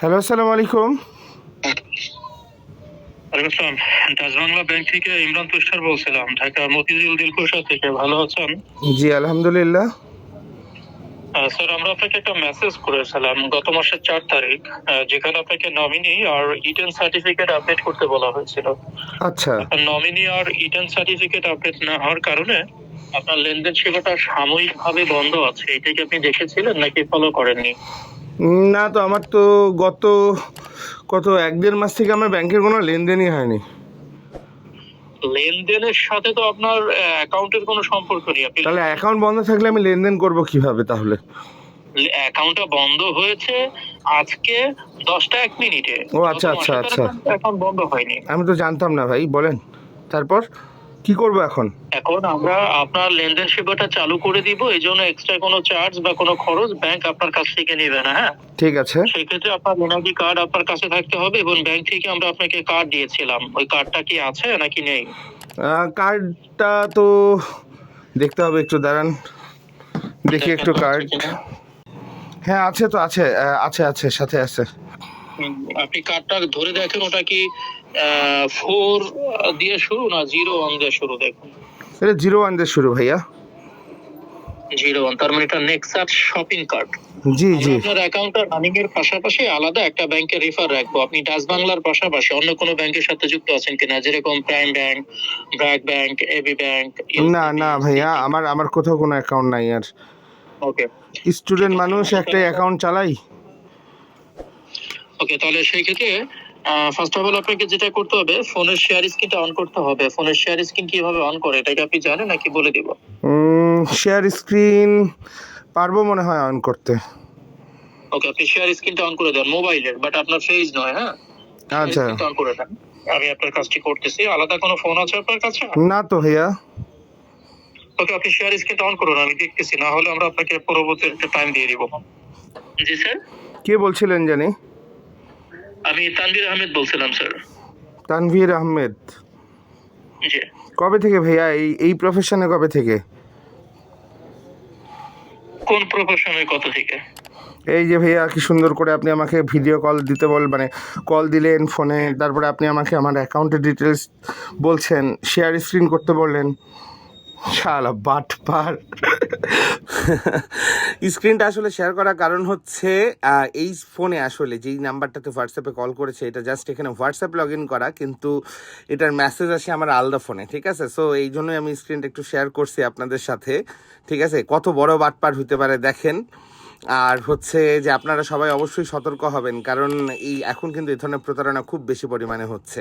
Hello আসসালামু আলাইকুম। Bank থেকে ইমরান তুষার বলছিলাম ঢাকা মতিঝিল দিলকুশা থেকে। ভালো আছেন? জি আলহামদুলিল্লাহ। স্যার আমরা আপনাকে একটা মেসেজ করেছিলাম গত মাসের চার তারিখ যেখানে আপনাকে নমিনি আর ইটেন সার্টিফিকেট আপডেট করতে বলা হয়েছিল। আচ্ছা। নমিনি আর ইটেন সার্টিফিকেট আপডেট না হওয়ার কারণে আপনার লেনদেন সেবাটা সাময়িকভাবে বন্ধ আছে। এটা কি আপনি দেখেছিলেন নাকি ফলো করেননি? না তো আমার তো গত কত এক দেড় মাস থেকে আমার ব্যাংকের কোনো লেনদেনই হয়নি। লেনদেনের সাথে তো আপনার অ্যাকাউন্টের কোনো সম্পর্ক নেই। আপনি তাহলে অ্যাকাউন্ট বন্ধ থাকলে আমি লেনদেন করব কীভাবে তাহলে? অ্যাকাউন্টটা বন্ধ হয়েছে আজকে দশটা এক মিনিটে। ও, আচ্ছা, আচ্ছা, আচ্ছা। অ্যাকাউন্ট বন্ধ হয়নি। আমি তো জানতাম না ভাই বলেন। তারপর? কি করব এখন? এখন আমরা আপনার লেনদেন সেবাটা চালু করে দিব এই জন্য এক্সট্রা কোনো চার্জ বা কোনো খরচ ব্যাংক আপনার কাছ থেকে নেবে না হ্যাঁ? ঠিক আছে। সেক্ষেত্রে আপনার এনআইডি কার্ড আপনার কাছে থাকতে হবে এবং ব্যাংক থেকে আমরা আপনাকে কার্ড দিয়েছিলাম। ওই কার্ডটা কি আছে নাকি নেই? কার্ডটা তো দেখতে হবে একটু দাঁড়ান। দেখি একটু কার্ড হ্যাঁ আছে তো আছে আছে আছে সাথে আছে। আপনি কার্ডটা ধরে দেখেন ওটা কি ফোর দিয়ে শুরু না জিরো ওয়ান দিয়ে শুরু? দেখুন। এটা জিরো ওয়ান দিয়ে শুরু ভাইয়া। জিরো ওয়ান তার মানে এটা নেক্সাস শপিং কার্ড জি জি। আপনার অ্যাকাউন্টটা রানিং এর পাশাপাশি আলাদা একটা ব্যাংকে রেফার রাখব। আপনি ডাচ বাংলার পাশাপাশি অন্য কোনো ব্যাংকের সাথে যুক্ত আছেন কিনা? যেরকম Prime Bank BRAC Bank A B Bank না না ভাইয়া আমার আমার কোথাও কোনো অ্যাকাউন্ট নাই আর। ওকে স্টুডেন্ট মানুষ একটা অ্যাকাউন্ট চালাই? ওকে তাহলে সেই ক্ষেত্রে ফার্স্ট অফ অল আপনাকে যেটা করতে হবে ফোনের শেয়ার স্ক্রিনটা অন করতে হবে। ফোনের শেয়ার স্ক্রিন কীভাবে অন করে এটাকে আপনি জানেন নাকি বলে দিব? শেয়ার স্ক্রিন পারব মনে হয় অন করতে। ওকে আপনি শেয়ার স্ক্রিনটা অন করে দেন মোবাইলের বাট আপনার ফেজ নয় হ্যাঁ? আচ্ছা। অন করে দেন। আমি আপনার কাজটি করতেছি। আলাদা কোনো ফোন আছে আপনার কাছে? না তো ভাইয়া। ওকে আপনি শেয়ার স্ক্রিনটা অন করুন আমি দেখতেছি। না হলে আমরা আপনাকে পরবর্তী একটা টাইম দিয়ে দিব। জি স্যার কে বলছিলেন জানি? আমি তানভীর আহমেদ বলছিলাম স্যার। তানভীর আহমেদ। জি। কবে থেকে ভাইয়া? এই এই প্রফেশনে কবে থেকে? কোন প্রফেশনের কত থেকে? এই যে ভাইয়া কি সুন্দর করে আপনি আমাকে ভিডিও কল দিতে বল মানে কল দিলেন ফোনে তারপরে আপনি আমাকে আমার অ্যাকাউন্টের ডিটেলস বলছেন শেয়ার স্ক্রিন করতে বললেন। শালা বাট পার স্ক্রিনটা আসলে শেয়ার করার কারণ হচ্ছে এই ফোনে আসলে যেই নাম্বারটাতে হোয়াটসঅ্যাপে কল করেছে, এটা জাস্ট এখানে হোয়াটসঅ্যাপ লগ ইন করা, কিন্তু এটার মেসেজ আসে আমার আলাদা ফোনে ঠিক আছে? সো এই জন্যই আমি স্ক্রিনটা একটু শেয়ার করছি আপনাদের সাথে, ঠিক আছে? কত বড় বাটপার হতে পারে দেখেন। আর হচ্ছে যে আপনারা সবাই অবশ্যই সতর্ক হবেন, কারণ এই এখন কিন্তু এই ধরনের প্রতারণা খুব বেশি পরিমাণে হচ্ছে।